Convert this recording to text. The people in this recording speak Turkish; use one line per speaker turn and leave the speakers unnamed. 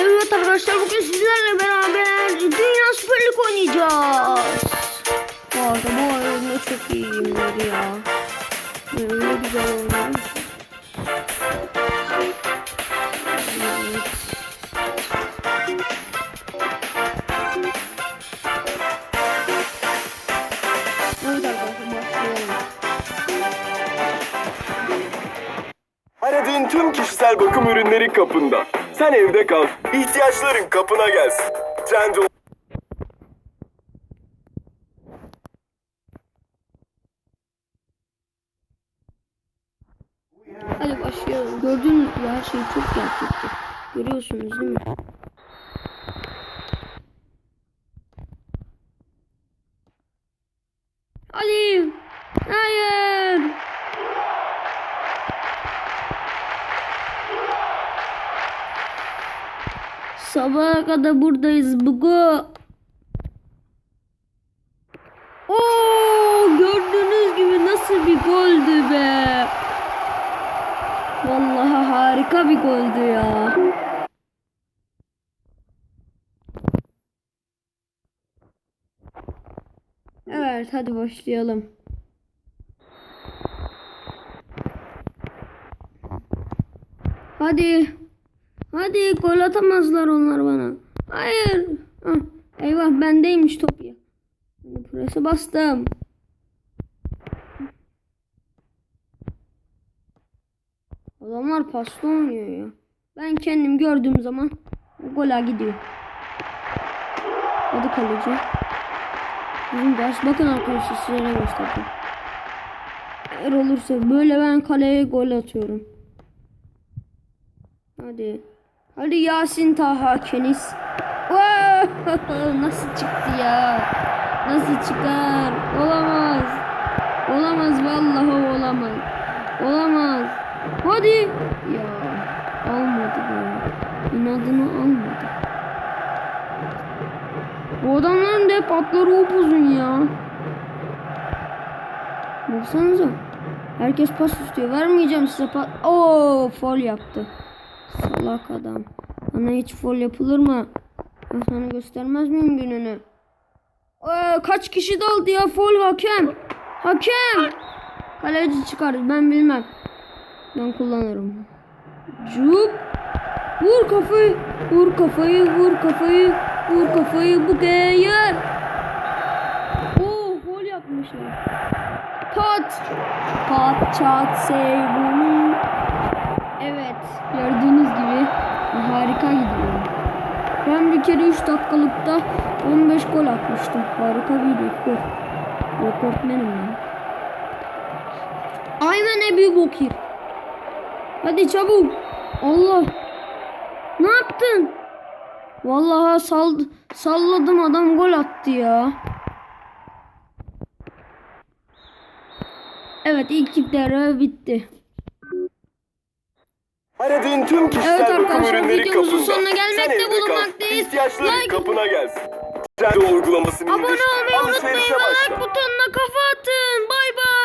Evet arkadaşlar bugün sizlerle beraber Dünya Süper Lig oynayacağız. Bu arada bu oyunda çok iyiyimdir ya. Öyle güzel başlayalım.
Aradığın tüm kişisel bakım ürünleri kapında. Sen evde kal, ihtiyaçların kapına gelsin. Trendyol
Hadi başlayalım. Gördüğünüz gibi her şey çok gerçekçi. Görüyorsunuz değil mi? Hadi. Hayır. Sabaha kadar buradayız Bugu. Oo, gördüğünüz gibi nasıl bir goldü be. Vallahi harika bir goldü ya. Evet hadi başlayalım. Hadi. Hadi gol atamazlar onlar bana. Hayır. Ah, eyvah bendeymiş top ya. Prese bastım. Adamlar pasta oynuyor ya. Ben kendim gördüğüm zaman gola gidiyor. Hadi kaleci. Bizim ders bakın arkadaşlar size ne gösterdim. Eğer olursa böyle ben kaleye gol atıyorum. Hadi. Hadi Yasin Taha Kenis. Wow! Nasıl çıktı ya? Nasıl çıkar? Olamaz. Olamaz vallahi olamaz. Olamaz. Hadi. Ya almadı be. İnadını almadı. Bu adamların da hep atları upuzun ya. Baksanıza. Herkes pas istiyor. Vermeyeceğim size pas. Oo, fol yaptı. Salak adam. Bana hiç fol yapılır mı? Ben sana göstermez miyim gününü? Ee, kaç kişi daldı ya fol hakem. Hakem. Kaleci çıkar ben bilmem. Ben kullanırım. Cup. Vur kafayı. Vur kafayı. Vur kafayı. Vur kafayı. Bu yer. Oo gol yapmışlar. Pat. Pat çat sevgili. Evet. Gördüğünüz gibi harika gidiyor. Ben bir kere 3 dakikalıkta 15 gol atmıştım. Harika bir rekor. Rekortmenim ben. Aynen Ebu Bokir. Hadi çabuk. Allah. Ne yaptın? Vallahi sal salladım adam gol attı ya. Evet ilk devre bitti.
Aradığın tüm kişisel
Evet
bakım ürünleri kapında.
sonuna gelmekte bulunmaktayız.
ihtiyaçların
Like-
kapına gelsin. Trendyol uygulamasını
Abone
indir.
olmayı unutmayın ve like butonuna kafa atın. Bay bay.